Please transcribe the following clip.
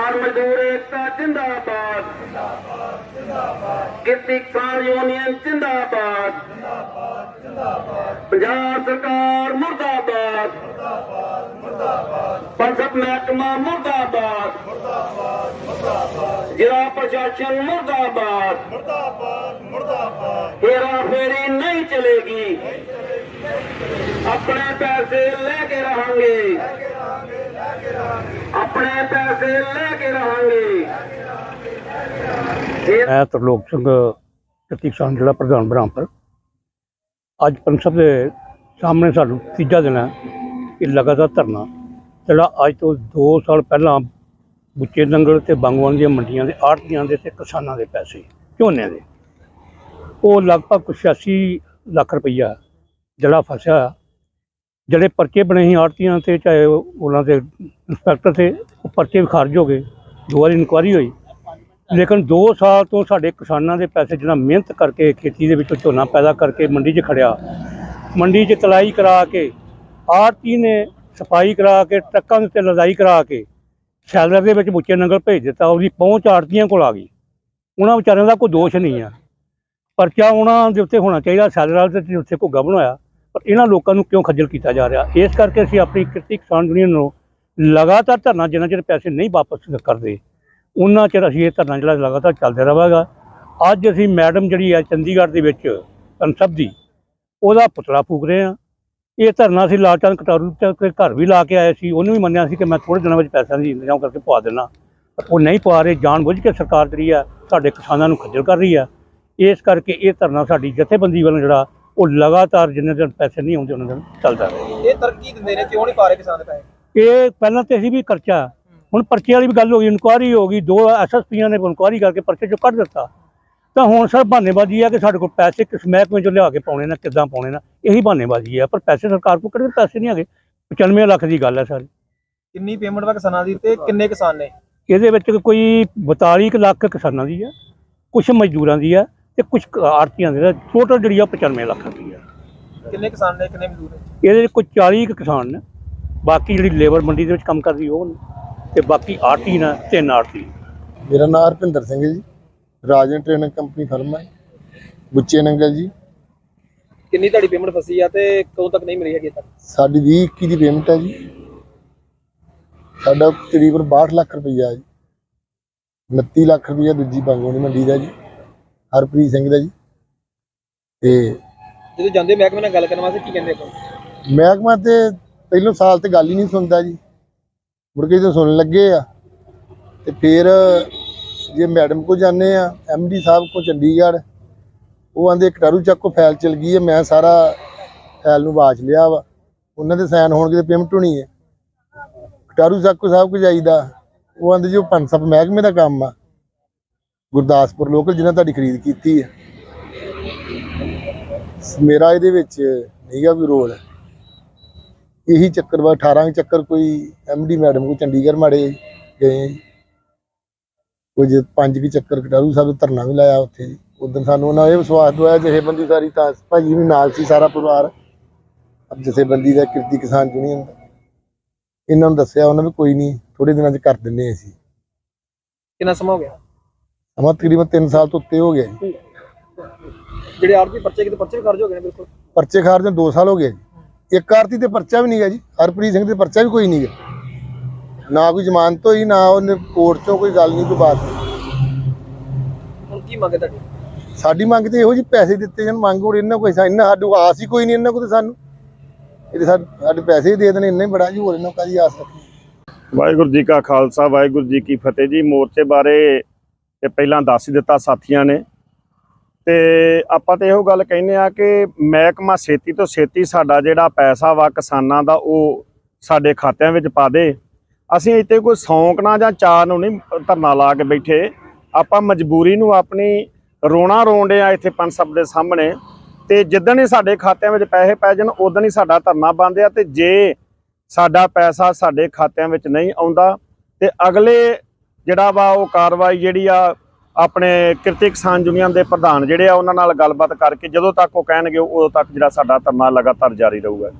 किसान मजदूर एकता जिंदाबाद। कृषि किसान यूनियन जिंदाबाद। पंजाब सरकार मुर्दाबाद। पंचायत महकमा मुर्दाबाद। जिला प्रशासन मुर्दाबाद। हेरा फेरी नहीं चलेगी। अपने पैसे लेके रहेंगे। ਆਪਣੇ ਪੈਸੇ ਲੈ ਕੇ ਰਹਾਂਗੇ। ਮੈਂ ਤਰਲੋਕ ਸਿੰਘ ਕਿਰਤੀ ਕਿਸਾਨ ਜ਼ਿਲ੍ਹਾ ਪ੍ਰਧਾਨ ਬ੍ਰਹਮਪੁਰ। ਅੱਜ ਪੰਸਬ ਦੇ ਸਾਹਮਣੇ ਸਾਨੂੰ ਤੀਜਾ ਦਿਨ ਹੈ ਕਿ ਲਗਾਤਾਰ ਧਰਨਾ, ਜਿਹੜਾ ਅੱਜ ਤੋਂ 2 ਸਾਲ ਪਹਿਲਾਂ ਬੁੱਚੇ ਨੰਗਲ ਤੇ ਬੰਗਵਾਨ ਦੀਆਂ ਮੰਡੀਆਂ ਦੇ ਆੜਤੀਆਂ ਦੇ ਤੇ ਕਿਸਾਨਾਂ ਦੇ ਪੈਸੇ, ਝੋਨੇ ਦੇ। ਉਹ ਲਗਭਗ 86 ਲੱਖ ਰੁਪਈਆ ਜਿਹੜਾ ਫਸਿਆ ਜਿਹੜੇ ਪਰਚੇ ਬਣੇ ਸੀ ਆੜਤੀਆਂ ਤੇ, ਚਾਹੇ ਉਹ- ਉਹਨਾਂ ਦੇ ਇੰਸਪੈਕਟਰ ਤੇ, ਉਹ ਪਰਚੇ ਵੀ ਖਾਰਜ ਹੋ ਗਏ, ਦੋ ਵਾਰੀ ਇਨਕੁਆਰੀ ਹੋਈ। ਲੇਕਿਨ 2 ਸਾਲ ਤੋਂ ਸਾਡੇ ਕਿਸਾਨਾਂ ਦੇ ਪੈਸੇ ਜਿਹੜਾ ਮਿਹਨਤ ਕਰਕੇ ਖੇਤੀ ਦੇ ਵਿੱਚੋਂ ਝੋਨਾ ਪੈਦਾ ਕਰਕੇ ਮੰਡੀ 'ਚ ਖੜਿਆ। ਮੰਡੀ 'ਚ ਤਲਾਈ ਕਰਾ ਕੇ, ਆੜਤੀ ਨੇ ਸਫ਼ਾਈ ਕਰਾ ਕੇ, ਟਰੱਕਾਂ ਦੇ ਉੱਤੇ ਲਦਾਈ ਕਰਾ ਕੇ, ਸ਼ੈਲਰ ਦੇ ਵਿੱਚ ਬੁੱਚੇ ਨੰਗਲ ਭੇਜ ਦਿੱਤਾ, ਉਹਦੀ ਪਹੁੰਚ ਆੜਤੀਆਂ ਕੋਲ ਆ ਗਈ। ਉਹਨਾਂ ਵਿਚਾਰਿਆਂ ਦਾ ਕੋਈ ਦੋਸ਼ ਨਹੀਂ ਆ। ਪਰਚਾ ਉਹਨਾਂ ਦੇ ਉੱਤੇ ਹੋਣਾ ਚਾਹੀਦਾ, ਸ਼ੈਲਰ ਵਾਲੇ ਦੇ ਉੱਤੇ ਘੁੱਗਾ ਬਣਾਇਆ ਪਰ ਇਹਨਾਂ ਲੋਕਾਂ ਨੂੰ ਕਿਉਂ ਖੱਜਲ ਕੀਤਾ ਜਾ ਰਿਹਾ? ਇਸ ਕਰਕੇ ਅਸੀਂ ਆਪਣੀ ਕਿਰਤੀ ਕਿਸਾਨ ਯੂਨੀਅਨ ਨੂੰ ਲਗਾਤਾਰ ਧਰਨਾ ਜਿੰਨਾ ਚਿਰ ਪੈਸੇ ਨਹੀਂ ਵਾਪਸ ਕਰਦੇ ਉਹਨਾਂ ਚਿਰ ਅਸੀਂ ਇਹ ਧਰਨਾ ਜਿਹੜਾ ਲਗਾਤਾਰ ਚੱਲਦਾ ਰਹਾਂਗਾ। ਅੱਜ ਅਸੀਂ ਮੈਡਮ ਜਿਹੜੀ ਹੈ ਚੰਡੀਗੜ੍ਹ ਦੇ ਵਿੱਚ ਕਨਸਬ ਦੀ ਉਹਦਾ ਪੁਤਲਾ ਫੂਕ ਰਹੇ ਹਾਂ। ਇਹ ਧਰਨਾ ਅਸੀਂ ਲਾਲਚੰਦ ਕਟਾਰੂ ਤੇ ਘਰ ਵੀ ਲਾ ਕੇ ਆਏ ਸੀ, ਉਹਨੂੰ ਵੀ ਮੰਨਿਆ ਸੀ ਕਿ ਮੈਂ ਥੋੜੇ ਦਿਨਾਂ ਵਿੱਚ ਪੈਸਿਆਂ ਦੀ ਇੰਤਜ਼ਾਮ ਕਰਕੇ ਪਵਾ ਦੇਣਾ ਪਰ ਉਹ ਨਹੀਂ ਪਵਾ ਰਹੇ ਜਾਣ ਬੁੱਝ ਕੇ ਸਰਕਾਰ ਜਿਹੜੀ ਆ ਸਾਡੇ ਕਿਸਾਨਾਂ ਨੂੰ ਖੱਜਲ ਕਰ ਰਹੀ ਆ। ਇਸ ਕਰਕੇ ਇਹ ਧਰਨਾ ਸਾਡੀ ਜਥੇਬੰਦੀ ਵੱਲੋਂ ਜਿਹੜਾ ਉਹ ਲਗਾਤਾਰ ਜਿੰਨੇ ਦਿਨ ਪੈਸੇ ਨਹੀਂ ਆਉਂਦੇ ਉਹਨਾਂ ਦਿਨ ਚੱਲਦਾ ਰਹੇ। ਇਹ ਤਰੱਕੀ ਦਿੰਦੇ ਨੇ ਕਿਉਂ ਨਹੀਂ ਪਾ ਰਹੇ ਕਿਸਾਨ ਦੇ ਪੈਸੇ? ਇਹ ਪਹਿਲਾਂ ਤੇ ਅਸੀਂ ਵੀ ਖਰਚਾ ਹੁਣ ਪਰਚੇ ਵਾਲੀ ਵੀ ਗੱਲ ਹੋ ਗਈ ਇਨਕੁਆਰੀ ਹੋ ਗਈ ਦੋ ਐਸਐਸਪੀਆਂ ਨੇ ਇਨਕੁਆਰੀ ਕਰਕੇ ਪਰਚੇ ਚੋਂ ਕੱਢ ਦਿੱਤਾ। ਤਾਂ ਹੁਣ ਸਰ ਬਹਾਨੇਬਾਜ਼ੀ ਆ ਕਿ ਸਾਡੇ ਕੋਲ ਪੈਸੇ ਕਿਸ ਮਹਿਕਮੇ ਚੋਂ ਲਿਆ ਕੇ ਪਾਉਣੇ ਨਾ ਕਿੱਦਾਂ ਪਾਉਣੇ ਨਾ ਇਹੀ ਬਹਾਨੇਬਾਜ਼ੀ ਆ। ਪਰ ਪੈਸੇ ਸਰਕਾਰ ਕੋਲ ਕਿਹੜੇ ਪੈਸੇ ਨਹੀਂ ਹੈਗੇ? 95 ਲੱਖ ਦੀ ਗੱਲ ਹੈ ਸਾਰੀ। ਕਿੰਨੀ ਪੇਮੈਂਟ ਵਾ ਕਿਸਾਨਾਂ ਦੀ ਤੇ ਕਿੰਨੇ ਕਿਸਾਨ ਨੇ? ਇਹਦੇ ਵਿੱਚ ਕੋਈ 42 ਕੁ ਲੱਖ ਕਿਸਾਨਾਂ ਦੀ ਆ ਕੁਝ ਮਜ਼ਦੂਰਾਂ ਦੀ ਆ। ਤੇ ਕੁਝ ਆੜਤੀਆਂ ਦੀ ਟੋਟਲ ਜਿਹੜੀ ਆ 95 ਲੱਖ ਦੀ ਆ। ਕਿੰਨੇ ਕਿਸਾਨ ਨੇ ਕਿੰਨੇ ਮਜ਼ਦੂਰ ਨੇ? ਇਹਦੇ ਵਿੱਚ ਕੋਈ 40 ਕੁ ਕਿਸਾਨ ਨੇ। ਬਾਕੀ ਜਿਹੜੀ ਲੇਬਰ ਮੰਡੀ ਦੇ ਵਿੱਚ ਕੰਮ ਕਰਦੀ ਉਹ ਨੇ ਤੇ ਬਾਕੀ ਆੜਤੀ ਨੇ ਤਿੰਨ ਆੜਤੀ। ਮੇਰਾ ਨਾਮ ਹਰਪਿੰਦਰ ਸਿੰਘ ਜੀ। ਰਾਜਨ ਟ੍ਰੇਨਿੰਗ ਕੰਪਨੀ ਫਰਮ ਹੈ। ਬੁੱਚੇ ਨੰਗਲ ਜੀ। ਕਿੰਨੀ ਤੁਹਾਡੀ ਪੇਮੈਂਟ ਫਸੀ ਆ ਤੇ ਕਦੋਂ ਤੱਕ ਨਹੀਂ ਮਿਲੀ ਹੈਗੀ ਤੱਕ ਸਾਡੀ 20 21 ਦੀ ਪੇਮੈਂਟ ਹੈ ਜੀ। ਸਾਡਾ ਤਕਰੀਬਨ 62 ਲੱਖ ਰੁਪਈਆ ਹੈ ਜੀ। 29 ਲੱਖ ਰੁਪਈਆ ਦੂਜੀ ਬੰਗੋਣੀ ਮੰਡੀ ਦਾ ਜੀ। ਹਰਪ੍ਰੀਤ ਸਿੰਘ ਦਾ ਜੀ। ਤੇ ਜਦੋਂ ਜਾਂਦੇ ਮਹਿਕਮੇ ਨਾਲ ਗੱਲ ਕਰਨ ਵਾਸਤੇ ਕੀ ਕਹਿੰਦੇ ਆਪਾਂ? ਮਹਿਕਮਾ ਤੇ ਪਹਿਲੋਂ ਸਾਲ ਤੇ ਗੱਲ ਹੀ ਨਹੀਂ ਸੁਣਦਾ ਜੀ। ਮੁੜ ਕੇ ਜਦੋਂ ਸੁਣਨ ਲੱਗੇ ਆ ਤੇ ਫਿਰ ਜੇ ਮੈਡਮ ਕੋ ਜਾਂਦੇ ਆ ਐਮਡੀ ਸਾਹਿਬ ਕੋ ਚੰਡੀਗੜ੍ਹ ਉਹ ਆਂਦੇ ਕਟਾਰੂ ਚੱਕ ਕੋ ਫਾਈਲ ਚਲ ਗਈ ਹੈ ਮੈਂ ਸਾਰਾ ਫਾਈਲ ਨੂੰ ਵਾਚ ਲਿਆ ਵਾ। ਉਹਨਾਂ ਦੇ ਸਾਈਨ ਹੋਣਗੇ ਤੇ ਪੇਮੈਂਟ ਹੋਣੀ ਹੈ। ਕਟਾਰੂ ਚੱਕ ਕੋ ਸਾਹਿਬ ਕੋ ਜਾਈਦਾ ਉਹ ਆਂਦੇ ਜੀ ਉਹ ਪੰਸਪ ਮਹਿਕਮੇ ਦਾ ਕੰਮ ਆ। ਗੁਰਦਾਸਪੁਰ ਲੋਕਲ ਜਿਹਨਾਂ ਤੁਹਾਡੀ ਖਰੀਦ ਕੀਤੀ ਹੈ। ਮੇਰਾ ਇਹਦੇ ਵਿੱਚ ਨਹੀਂਗਾ ਕੋਈ ਰੋਲ ਇਹੀ ਚੱਕਰ ਵਾ 18 ਚੱਕਰ ਕੋਈ ਐਮਡੀ ਮੈਡਮ ਕੋ ਚੰਡੀਗੜ੍ਹ ਮਾੜੇ ਗਏ। ਕੁਝ ਪੰਜ ਕੁ ਚੱਕਰ ਕਟਾਰੂ ਸਾਹਿਬ ਧਰਨਾ ਵੀ ਲਾਇਆ ਉੱਥੇ। ਉਦੋਂ ਸਾਨੂੰ ਉਹਨਾਂ ਇਹ ਵਿਸ਼ਵਾਸ ਦਵਾਇਆ, ਜਥੇਬੰਦੀ ਸਾਰੀ ਤਾਂ ਭਾਜੀ ਵੀ ਨਾਲ ਸੀ, ਸਾਰਾ ਪਰਿਵਾਰ। ਅਬ ਜਥੇਬੰਦੀ ਦਾ ਕਿਰਤੀ ਕਿਸਾਨ ਯੂਨੀਅਨ ਇਹਨਾਂ ਨੂੰ ਦੱਸਿਆ, ਉਹਨਾਂ ਵੀ ਕੋਈ ਨਹੀਂ ਥੋੜੇ ਦਿਨਾਂ 'ਚ ਕਰ ਦਿੰਨੇ ਅਸੀਂ। ਕਿੰਨਾ ਸਮਾਂ ਹੋ ਗਿਆ? ਅਮਾ ਤਕਰੀਬਨ 3 ਸਾਲ ਤੋਂ ਉੱਤੇ ਹੋ ਗਿਆ ਜੀ। ਜਿਹੜੇ ਆਰਜੀ ਪਰਚੇ ਕਿਤੇ ਪਰਚੇ ਵੀ ਖਰਚ ਹੋ ਗਏ ਨੇ ਬਿਲਕੁਲ? ਪਰਚੇ ਖਾਰ ਦੇ 2 ਸਾਲ ਹੋ ਗਏ ਜੀ। ਇੱਕ ਆਰਤੀ ਤੇ ਪਰਚਾ ਵੀ ਨਹੀਂ ਗਿਆ ਜੀ। ਹਰਪ੍ਰੀਤ ਸਿੰਘ ਤੇ ਪਰਚਾ ਵੀ ਕੋਈ ਨਹੀਂ ਗਿਆ। ਨਾ ਕੋਈ ਜ਼ਮਾਨਤ ਹੋਈ ਨਾ ਉਹਨੇ ਕੋਰਟ ਚੋਂ ਕੋਈ ਗੱਲ ਨਹੀਂ ਕੋਈ ਬਾਤ ਨਹੀਂ। ਹੁਣ ਕੀ ਮੰਗੇ ਤੁਹਾਡੀ? ਸਾਡੀ ਮੰਗ ਤੇ ਇਹੋ ਜੀ ਪੈਸੇ ਦਿੱਤੇ ਜਾਣ ਮੰਗ ਹੋਰ ਇਹਨਾਂ ਕੋਈ ਸਾ- ਇਹਨਾਂ ਸਾਡੂ ਆਸ ਹੀ ਕੋਈ ਨਹੀਂ ਇਹਨਾਂ ਕੋਲ ਤੇ ਸਾਨੂੰ। ਇਹਦੇ ਸਾ- ਸਾਡੇ ਪੈਸੇ ਹੀ ਦੇ ਦੇਣੇ ਇੰਨੇ ਬੜਾ ਜੀ ਹੋਰ ਇਹਨਾਂ ਕਾਦੀ ਆਸ ਰੱਖੀ ਵਾਹਿਗੁਰੂ ਜੀ ਕਾ ਖਾਲਸਾ ਵਾਹਿਗੁਰੂ ਜੀ ਕੀ ਫਤਿਹ ਜੀ। ਮੋਰਚੇ ਬਾਰੇ ਤੇ ਪਹਿਲਾਂ ਦੱਸ ਹੀ ਦਿੱਤਾ ਸਾਥੀਆਂ ਨੇ। ਤੇ ਆਪਾਂ ਤੇ ਇਹੋ ਗੱਲ ਕਹਿੰਦੇ ਆ ਕਿ ਮਹਿਕਮਾ ਛੇਤੀ ਤੋਂ ਛੇਤੀ ਸਾਡਾ ਜਿਹੜਾ ਪੈਸਾ ਵਾ ਕਿਸਾਨਾਂ ਦਾ ਉਹ ਸਾਡੇ ਖਾਤਿਆਂ ਵਿੱਚ ਪਾ ਦੇ। ਅਸੀਂ ਇੱਥੇ ਕੋਈ ਸ਼ੌਂਕ ਨਾ ਜਾਂ ਚਾਅ ਨੂੰ ਨਹੀਂ ਧਰਨਾ ਲਾ ਕੇ ਬੈਠੇ। ਆਪਾਂ ਮਜਬੂਰੀ ਨੂੰ ਆਪਣੀ ਰੋਣਾ ਰੋਂਦੇ ਆ ਇੱਥੇ ਪੰਜ ਸਭ ਦੇ ਸਾਹਮਣੇ। ਤੇ ਜਿੱਦਣ ਹੀ ਸਾਡੇ ਖਾਤਿਆਂ ਵਿੱਚ ਪੈਸੇ ਪੈ ਜਾਣ ਉਦੋਂ ਹੀ ਸਾਡਾ ਧਰਨਾ ਬੰਦ ਆ ਤੇ ਜੇ ਸਾਡਾ ਪੈਸਾ ਸਾਡੇ ਖਾਤਿਆਂ ਵਿੱਚ ਨਹੀਂ ਆਉਂਦਾ ਤੇ ਅਗਲੇ ਜਿਹੜਾ ਵਾ ਉਹ ਕਾਰਵਾਈ ਜਿਹੜੀ ਆ ਆਪਣੇ ਕਿਰਤੀ ਕਿਸਾਨ ਯੂਨੀਅਨ ਦੇ ਪ੍ਰਧਾਨ ਜਿਹੜੇ ਆ ਉਹਨਾਂ ਨਾਲ ਗੱਲਬਾਤ ਕਰਕੇ ਜਦੋਂ ਤੱਕ ਉਹ ਕਹਿਣਗੇ ਉਦੋਂ ਤੱਕ ਜਿਹੜਾ ਸਾਡਾ ਧਰਨਾ ਲਗਾਤਾਰ ਜਾਰੀ ਰਹੂਗਾ।